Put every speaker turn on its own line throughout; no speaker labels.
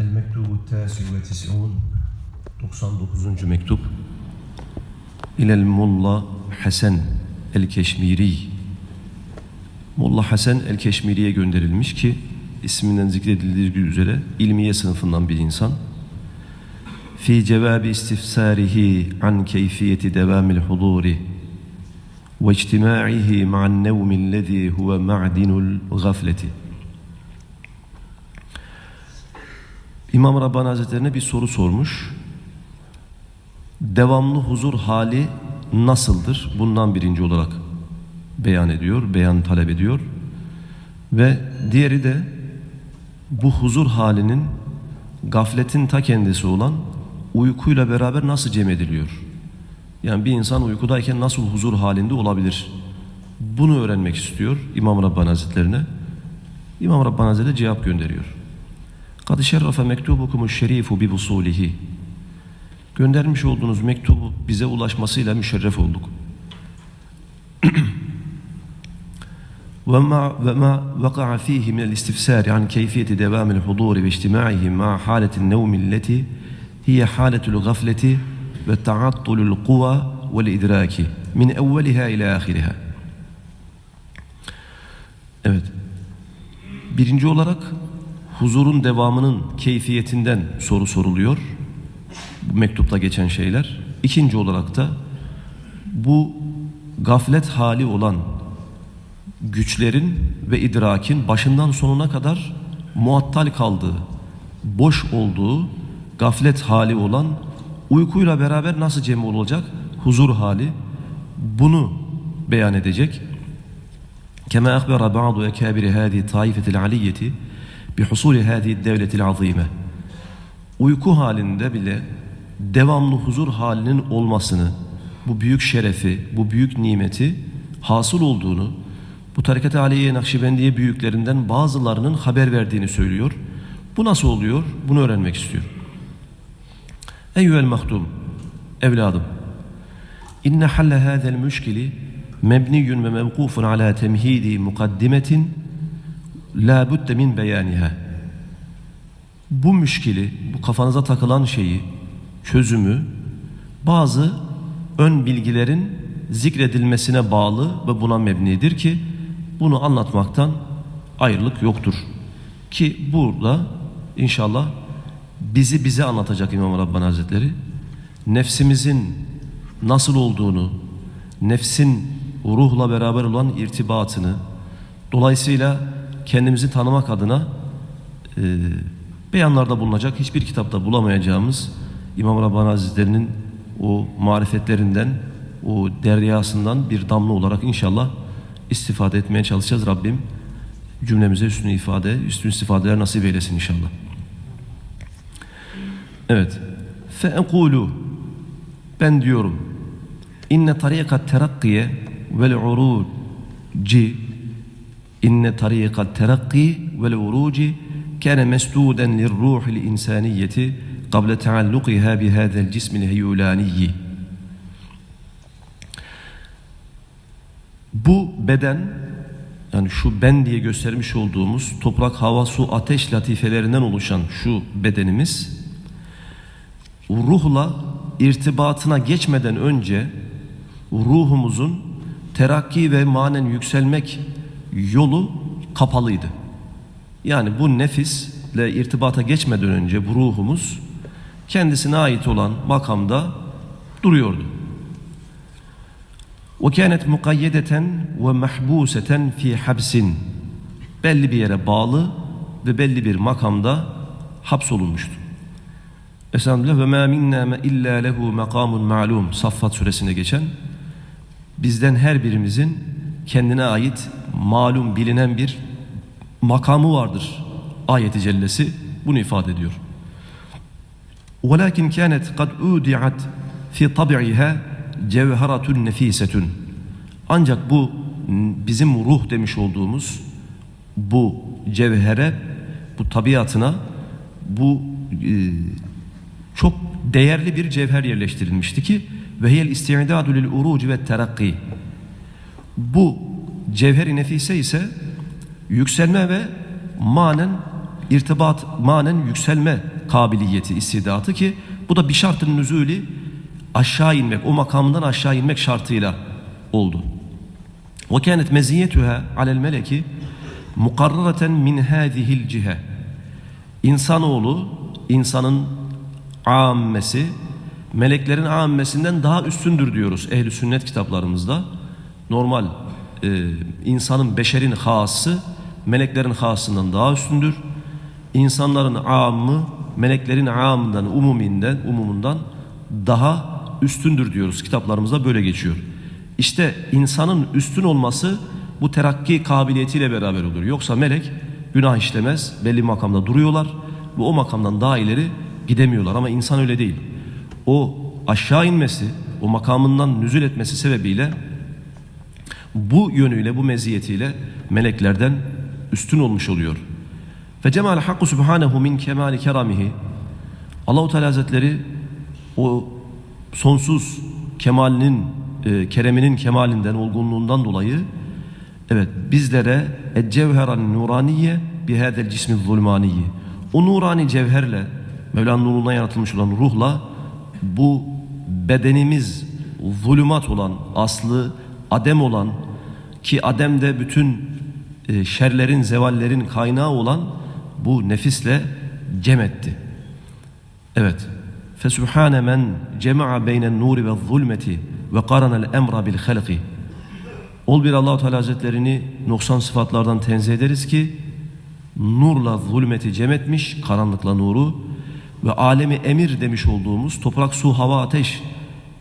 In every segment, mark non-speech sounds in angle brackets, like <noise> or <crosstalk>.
El Mektubu Tâsi ve Tis'un 99. Mektup İlel Mulla Hasan El Keşmiri Molla Hasan El Keşmiri'ye gönderilmiş ki isminden zikredildiği üzere ilmiye sınıfından bir insan. Fi cevabi istifsarihi an keyfiyeti devamil huduri ve içtimaihi ma'an nevmi lezi huve ma'dinul gafleti. İmam Rabbani Hazretlerine bir soru sormuş. Devamlı huzur hali nasıldır? Bundan birinci olarak beyan ediyor, beyan talep ediyor. Ve diğeri de bu huzur halinin gafletin ta kendisi olan uykuyla beraber nasıl cem ediliyor? Yani bir insan uykudayken nasıl huzur halinde olabilir? Bunu öğrenmek istiyor İmam Rabbani Hazretlerine. İmam Rabbani Hazretleri cevap gönderiyor. Kad şerrafe mektubukumu şerifu bi busulihi. Göndermiş olduğunuz mektubu bize ulaşmasıyla müşerref olduk. وما وما وقع فيه من الاستفسار عن كيفية دوام الحضور واجتماعه مع حالة النوم التي هي حالة الغفلة وتعطل القوى والإدراك من أولها إلى آخرها. Evet. Birinci olarak huzurun devamının keyfiyetinden soru soruluyor. Bu mektupta geçen şeyler. İkinci olarak da bu gaflet hali olan güçlerin ve idrakin başından sonuna kadar muattal kaldığı, boş olduğu gaflet hali olan uykuyla beraber nasıl cem olacak huzur hali bunu beyan edecek. Kema akhbara ba'du ekabiri hadi taifetil aliyeti bihusuli hadi devletil azime. Uyku halinde bile devamlı huzur halinin olmasını, bu büyük şerefi, bu büyük nimeti hasıl olduğunu bu tarikat-ı Aliye Nakşibendiye büyüklerinden bazılarının haber verdiğini söylüyor. Bu nasıl oluyor? Bunu öğrenmek istiyor. Eyyüel mahdum, evladım. İnne halle hâzel müşkili mebniyyun ve mevkufun ala temhidi mukaddimetin la budde min beyaniha. Bu müşkili, bu kafanıza takılan şeyi, çözümü bazı ön bilgilerin zikredilmesine bağlı ve buna mebnidir ki bunu anlatmaktan ayrılık yoktur. Ki burada inşallah bizi bize anlatacak İmam Rabbani Hazretleri nefsimizin nasıl olduğunu, nefsin ruhla beraber olan irtibatını dolayısıyla kendimizi tanımak adına e, beyanlarda bulunacak hiçbir kitapta bulamayacağımız İmam Rabbani Hazretleri'nin o marifetlerinden, o deryasından bir damla olarak inşallah istifade etmeye çalışacağız. Rabbim cümlemize üstün ifade, üstün istifadeler nasip eylesin inşallah. Evet. Fe'ekulu ben diyorum inne tarikat terakkiye vel uruci İnne tarikat terakki vel uruci kâne mesdûden lirruhil insaniyeti kable teallukiha bihâzel cismil heyulaniyyi. Bu beden yani şu ben diye göstermiş olduğumuz toprak, hava, su, ateş latifelerinden oluşan şu bedenimiz ruhla irtibatına geçmeden önce ruhumuzun terakki ve manen yükselmek yolu kapalıydı. Yani bu nefisle irtibata geçmeden önce bu ruhumuz kendisine ait olan makamda duruyordu. وكانت مقيدة ومحبوسة في حبس belli bir yere bağlı ve belli bir makamda hapsolunmuştu. Estağfirullah ve ma minna illa lehu makamun ma'lum Saffat suresinde geçen bizden her birimizin kendine ait malum bilinen bir makamı vardır. Ayeti cellesi bunu ifade ediyor. وَلَكِنْ كَانَتْ قَدْ اُودِعَتْ فِي طَبِعِهَا cevheratun nefisetun. Ancak bu bizim ruh demiş olduğumuz bu cevhere, bu tabiatına bu e, çok değerli bir cevher yerleştirilmişti ki ve hiyel isti'dadu lil uruc ve terakki. Bu cevheri nefise ise yükselme ve manen irtibat, manen yükselme kabiliyeti, istidatı ki bu da bir şartın nüzulü aşağı inmek, o makamından aşağı inmek şartıyla oldu. Ve kânet meziyetüha alel meleki mukarraraten min hâzihil cihe. İnsanoğlu, insanın ammesi, meleklerin ammesinden daha üstündür diyoruz ehli sünnet kitaplarımızda. Normal e, insanın, beşerin hası, meleklerin hasından daha üstündür. İnsanların amı, meleklerin amından, umuminden, umumundan daha üstündür diyoruz. Kitaplarımızda böyle geçiyor. İşte insanın üstün olması bu terakki kabiliyetiyle beraber olur. Yoksa melek günah işlemez, belli makamda duruyorlar ve o makamdan daha ileri gidemiyorlar. Ama insan öyle değil. O aşağı inmesi, o makamından nüzul etmesi sebebiyle bu yönüyle, bu meziyetiyle meleklerden üstün olmuş oluyor. Ve cemal hakku subhanehu min kemali keramihi Allahu Teala Hazretleri o sonsuz kemalinin e, kereminin kemalinden, olgunluğundan dolayı evet bizlere ecevheran nuraniye bihadel cismi zulmaniye o nurani cevherle Mevla'nın nurundan yaratılmış olan ruhla bu bedenimiz zulümat olan aslı adem olan ki ademde bütün e, şerlerin zevallerin kaynağı olan bu nefisle cem etti. Evet. Fesubhane men cema'a beynen nuri ve zulmeti ve karanel emra bil halqi. Ol bir Allahu Teala Hazretlerini noksan sıfatlardan tenzih ederiz ki nurla zulmeti cem etmiş, karanlıkla nuru ve alemi emir demiş olduğumuz toprak, su, hava, ateş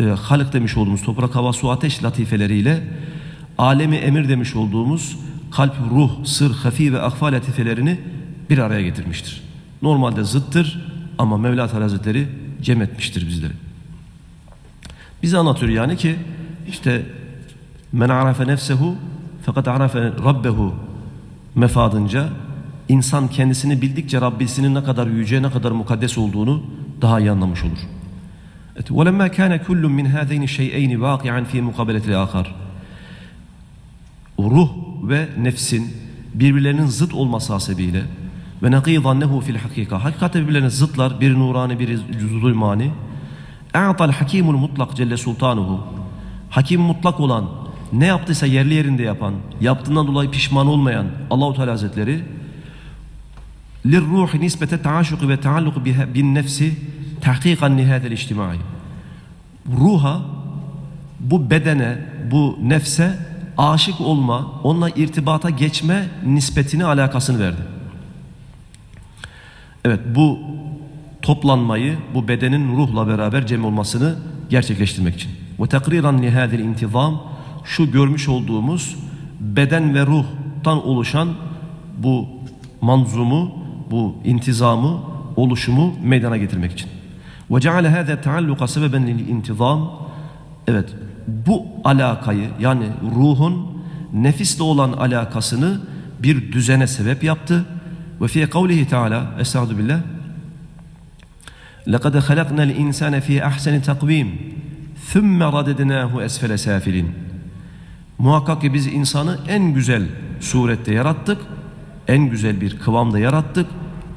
e, halık demiş olduğumuz toprak, hava, su, ateş latifeleriyle alemi emir demiş olduğumuz kalp, ruh, sır, hafi ve akfa latifelerini bir araya getirmiştir. Normalde zıttır ama Mevla Teala Hazretleri cem etmiştir bizleri. Bize anlatıyor yani ki işte men arafe nefsehu fakat arafe rabbehu mefadınca insan kendisini bildikçe Rabbisinin ne kadar yüce ne kadar mukaddes olduğunu daha iyi anlamış olur. Evet. وَلَمَّا كَانَ كُلٌّ مِنْ هَذَيْنِ الشَّيْئَيْنِ وَاقِعًا فِي مُقَابَلَةِ الْآخَرِ Ruh ve nefsin birbirlerinin zıt olması hasebiyle ve naqidan nehu fil hakika. Hakikatte birbirlerine zıtlar. Biri nurani, biri zulmani. E'atal hakimul mutlak celle sultanuhu. Hakim mutlak olan, ne yaptıysa yerli yerinde yapan, yaptığından dolayı pişman olmayan Allahu Teala Hazretleri للروح نسبة التعاشق والتعلق بها- بالنفس tahkikan nihayet içtimai. Ruha, bu bedene, bu nefse aşık olma, onunla irtibata geçme nispetini, alakasını verdi. Evet bu toplanmayı, bu bedenin ruhla beraber cem olmasını gerçekleştirmek için. Ve takriran lihâdil intizam şu görmüş olduğumuz beden ve ruhtan oluşan bu manzumu, bu intizamı, oluşumu meydana getirmek için. Ve ceale hâze tealluka sebeben lil intizam. Evet bu alakayı yani ruhun nefisle olan alakasını bir düzene sebep yaptı. Ve fi kavlihi teala estağdu billah. لَقَدْ خَلَقْنَا الْاِنْسَانَ ف۪ي اَحْسَنِ تَقْو۪يمٍ ثُمَّ رَدَدْنَاهُ اَسْفَلَ سَافِلٍ Muhakkak ki biz insanı en güzel surette yarattık, en güzel bir kıvamda yarattık.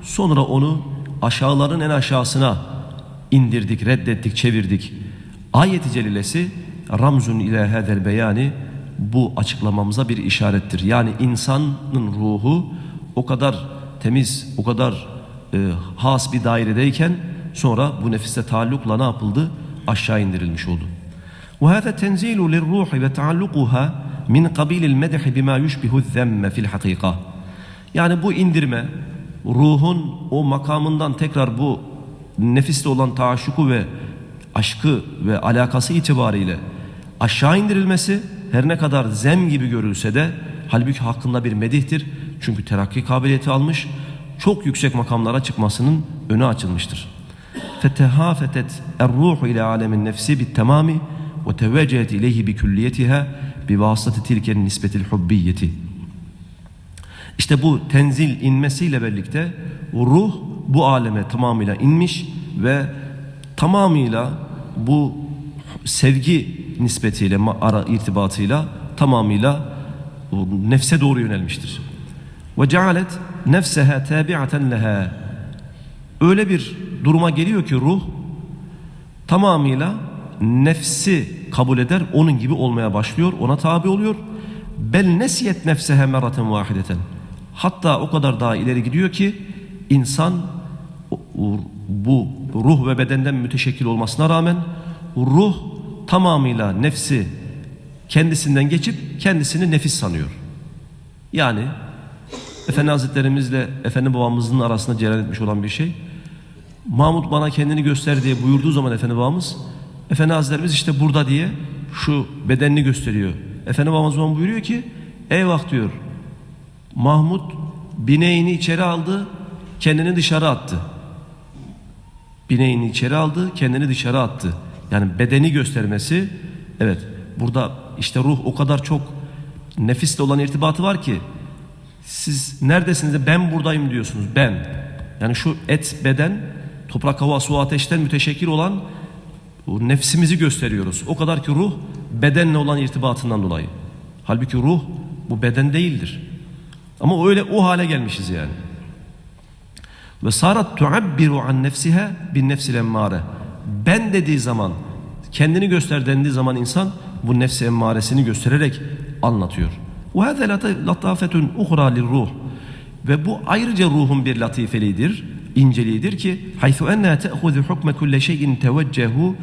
Sonra onu aşağıların en aşağısına indirdik, reddettik, çevirdik. Ayet-i celilesi ramzun ila hadel beyani bu açıklamamıza bir işarettir. Yani insanın ruhu o kadar temiz, o kadar e, has bir dairedeyken sonra bu nefiste taallukla ne yapıldı? Aşağı indirilmiş oldu. وهذا تنزيل للروح وتعلقها من قبيل المدح بما يشبه الذم في الحقيقة. Yani bu indirme ruhun o makamından tekrar bu nefiste olan taşuku ve aşkı ve alakası itibariyle aşağı indirilmesi her ne kadar zem gibi görülse de halbuki hakkında bir medihtir. Çünkü terakki kabiliyeti almış, çok yüksek makamlara çıkmasının önü açılmıştır. Fetehafetet er-ruhu ile alemin nefsi bit tamami ve tevecehet ileyhi bi külliyetiha bi vasıtı tilken nisbetil hubbiyeti. İşte bu tenzil inmesiyle birlikte ruh bu aleme tamamıyla inmiş ve tamamıyla bu sevgi nispetiyle, ara irtibatıyla tamamıyla nefse doğru yönelmiştir. ve cealet nefseha tabi'aten leha. Öyle bir duruma geliyor ki ruh tamamıyla nefsi kabul eder, onun gibi olmaya başlıyor, ona tabi oluyor. Bel nesiyet nefsehe merraten vahideten. Hatta o kadar daha ileri gidiyor ki insan bu ruh ve bedenden müteşekkil olmasına rağmen ruh tamamıyla nefsi kendisinden geçip kendisini nefis sanıyor. Yani Efendi Hazretlerimizle Efendi babamızın arasında cereyan etmiş olan bir şey. Mahmut bana kendini göster diye buyurduğu zaman Efendi babamız Efendi Hazretlerimiz işte burada diye şu bedenini gösteriyor. Efendi babamız bana buyuruyor ki eyvah diyor Mahmut bineğini içeri aldı kendini dışarı attı. Bineğini içeri aldı kendini dışarı attı. Yani bedeni göstermesi evet burada işte ruh o kadar çok nefisle olan irtibatı var ki siz neredesiniz de ben buradayım diyorsunuz ben. Yani şu et beden toprak hava su ateşten müteşekkil olan nefsimizi gösteriyoruz. O kadar ki ruh bedenle olan irtibatından dolayı. Halbuki ruh bu beden değildir. Ama öyle o hale gelmişiz yani. Ve sarat tuabbiru an nefsiha bin nefsil emmare. Ben dediği zaman kendini göster dendiği zaman insan bu nefsi emmaresini göstererek anlatıyor. Ve hâze latafetun uhra ruh. Ve bu ayrıca ruhun bir latifeliğidir, inceliğidir ki haythu enna te'huzu hukme kulle şeyin teveccehu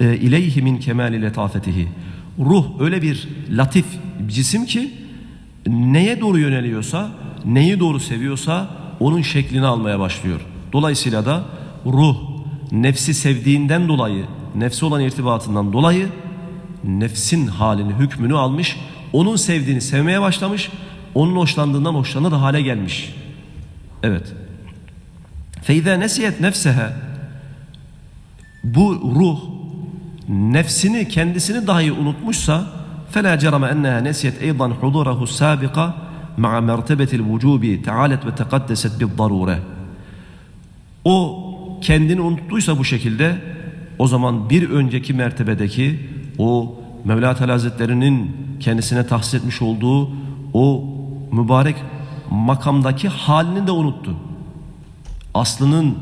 e, ileyhi min kemali letafetihi. Ruh öyle bir latif cisim ki neye doğru yöneliyorsa, neyi doğru seviyorsa onun şeklini almaya başlıyor. Dolayısıyla da ruh nefsi sevdiğinden dolayı, nefsi olan irtibatından dolayı nefsin halini, hükmünü almış, onun sevdiğini sevmeye başlamış, onun hoşlandığından hoşlanır hale gelmiş. Evet. Feyza nesiyet nefsehe bu ruh nefsini kendisini dahi unutmuşsa fela cerame enneha nesiyet eydan hudurahu sabiqa مع مرتبة الوجوب تعالت وتقدست بالضرورة o kendini unuttuysa bu şekilde o zaman bir önceki mertebedeki o Mevla Teala Hazretleri'nin kendisine tahsis etmiş olduğu o mübarek makamdaki halini de unuttu. Aslının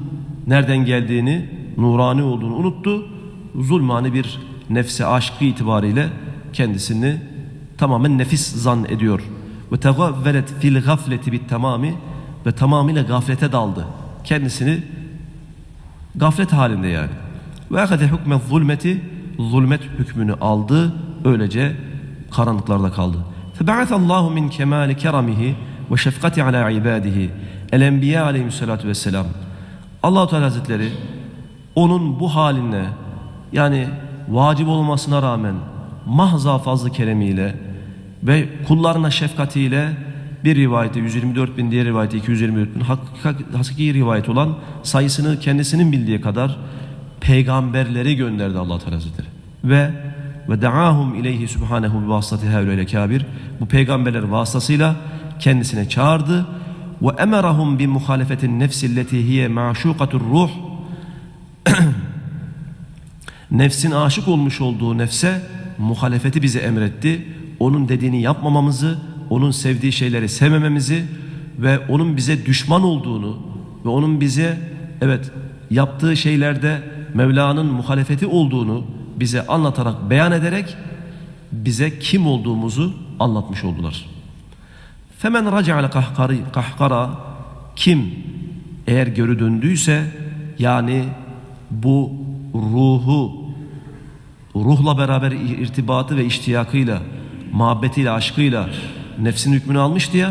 nereden geldiğini, nurani olduğunu unuttu. Zulmani bir nefse aşkı itibariyle kendisini tamamen nefis zan ediyor. Ve tegavvelet fil gafleti bit tamami ve tamamıyla gaflete daldı. Kendisini gaflet halinde yani. Ve akade hükme zulmeti zulmet hükmünü aldı. Öylece karanlıklarda kaldı. Febe'at Allahu min kemali keramihi ve şefkati ala ibadihi. El enbiya aleyhissalatu vesselam. Allahu Teala Hazretleri onun bu haline yani vacip olmasına rağmen mahza fazlı keremiyle ve kullarına şefkatiyle bir rivayette 124 bin diğer rivayette 224 bin hakiki rivayet olan sayısını kendisinin bildiği kadar peygamberleri gönderdi Allah Teala Hazretleri. Ve ve daahum ileyhi subhanehu bi vasıtati hevlele kabir. Bu peygamberler vasıtasıyla kendisine çağırdı ve emerahum bi muhalefetin nefsilleti hiye maşukatur ruh. <clears throat> Nefsin aşık olmuş olduğu nefse muhalefeti bize emretti. Onun dediğini yapmamamızı, onun sevdiği şeyleri sevmememizi ve onun bize düşman olduğunu ve onun bize evet yaptığı şeylerde Mevla'nın muhalefeti olduğunu bize anlatarak, beyan ederek bize kim olduğumuzu anlatmış oldular. Femen raca'ale kahkari kahkara kim eğer geri döndüyse yani bu ruhu ruhla beraber irtibatı ve iştiyakıyla, muhabbetiyle, aşkıyla nefsin hükmünü almış diye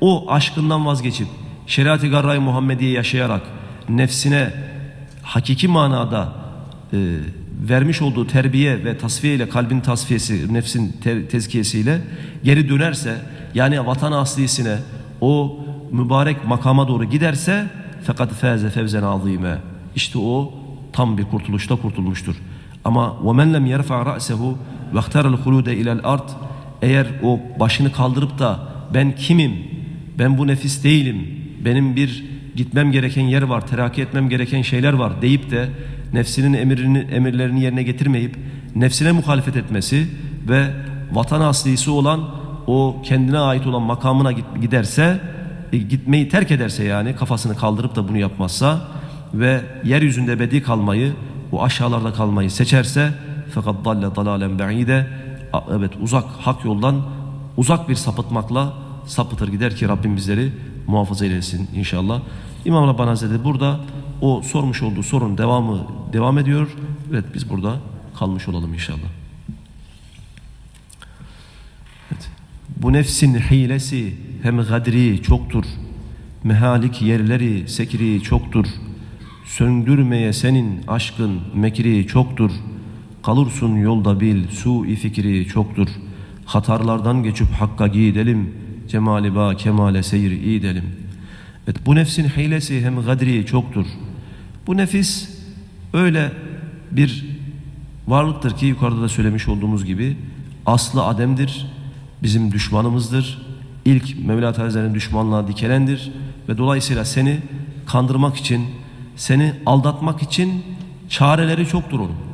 o aşkından vazgeçip şeriat-ı garra Muhammediye yaşayarak nefsine hakiki manada e, vermiş olduğu terbiye ve tasfiye ile kalbin tasfiyesi, nefsin te tezkiyesiyle geri dönerse yani vatan aslisine o mübarek makama doğru giderse fakat feze fevzen azime. İşte o tam bir kurtuluşta kurtulmuştur. Ama وَمَنْ لَمْ يَرْفَعْ رَأْسَهُ وَاخْتَرَ الْخُلُودَ اِلَى الْاَرْضِ eğer o başını kaldırıp da ben kimim, ben bu nefis değilim, benim bir gitmem gereken yer var, terakki etmem gereken şeyler var deyip de nefsinin emirini, emirlerini yerine getirmeyip nefsine muhalefet etmesi ve vatan aslisi olan o kendine ait olan makamına giderse e, gitmeyi terk ederse yani kafasını kaldırıp da bunu yapmazsa ve yeryüzünde ebedi kalmayı, bu aşağılarda kalmayı seçerse fakat dalle dalalen ba'ide a- evet uzak hak yoldan uzak bir sapıtmakla sapıtır gider ki Rabbim bizleri muhafaza eylesin inşallah. İmam Rabbani Hazretleri burada o sormuş olduğu sorunun devamı devam ediyor. Evet biz burada kalmış olalım inşallah. Evet. Bu nefsin hilesi hem gadri çoktur. Mehalik yerleri sekri çoktur. Söndürmeye senin aşkın mekri çoktur. Kalırsın yolda bil su fikri çoktur. Hatarlardan geçip hakka gidelim. Cemali ba kemale seyir edelim. Evet bu nefsin hilesi hem gadri çoktur. Bu nefis öyle bir varlıktır ki yukarıda da söylemiş olduğumuz gibi aslı Adem'dir, bizim düşmanımızdır. İlk Mevla Teala'nın düşmanlığa dikelendir ve dolayısıyla seni kandırmak için, seni aldatmak için çareleri çoktur onun.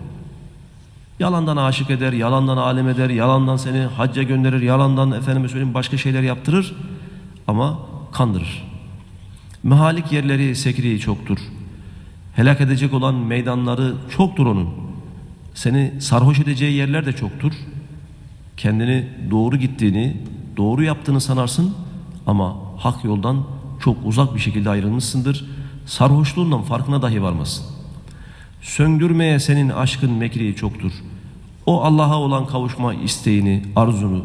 Yalandan aşık eder, yalandan alem eder, yalandan seni hacca gönderir, yalandan efendime söyleyeyim başka şeyler yaptırır ama kandırır. Mehalik yerleri sekri çoktur. Helak edecek olan meydanları çoktur onun. Seni sarhoş edeceği yerler de çoktur. Kendini doğru gittiğini, doğru yaptığını sanarsın ama hak yoldan çok uzak bir şekilde ayrılmışsındır. Sarhoşluğundan farkına dahi varmazsın. Söndürmeye senin aşkın mekri çoktur. O Allah'a olan kavuşma isteğini, arzunu,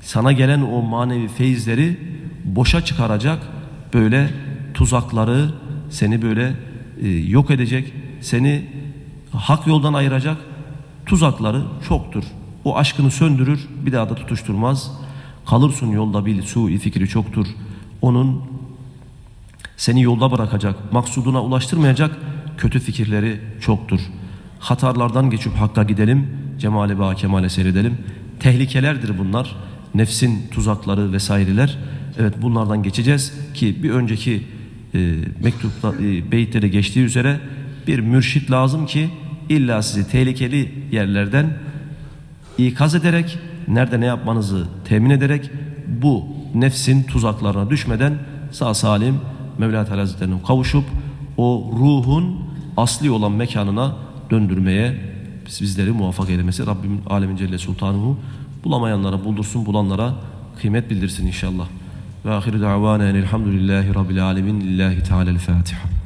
sana gelen o manevi feyizleri boşa çıkaracak böyle tuzakları seni böyle e, yok edecek, seni hak yoldan ayıracak tuzakları çoktur. O aşkını söndürür, bir daha da tutuşturmaz. Kalırsın yolda bil, su fikri çoktur. Onun seni yolda bırakacak, maksuduna ulaştırmayacak kötü fikirleri çoktur. Hatarlardan geçip hakka gidelim, cemali ba kemale seyredelim. Tehlikelerdir bunlar. Nefsin tuzakları vesaireler. Evet bunlardan geçeceğiz ki bir önceki e, mektupta e, beyitlere geçtiği üzere bir mürşit lazım ki illa sizi tehlikeli yerlerden ikaz ederek nerede ne yapmanızı temin ederek bu nefsin tuzaklarına düşmeden sağ salim Mevla Teala Hazretlerine kavuşup o ruhun asli olan mekanına döndürmeye bizleri muvaffak eylemesi Rabbim Alemin Celle Sultanuhu bulamayanlara buldursun bulanlara kıymet bildirsin inşallah. Ve ahiru da'vana elhamdülillahi rabbil alemin lillahi teala'l Fatiha.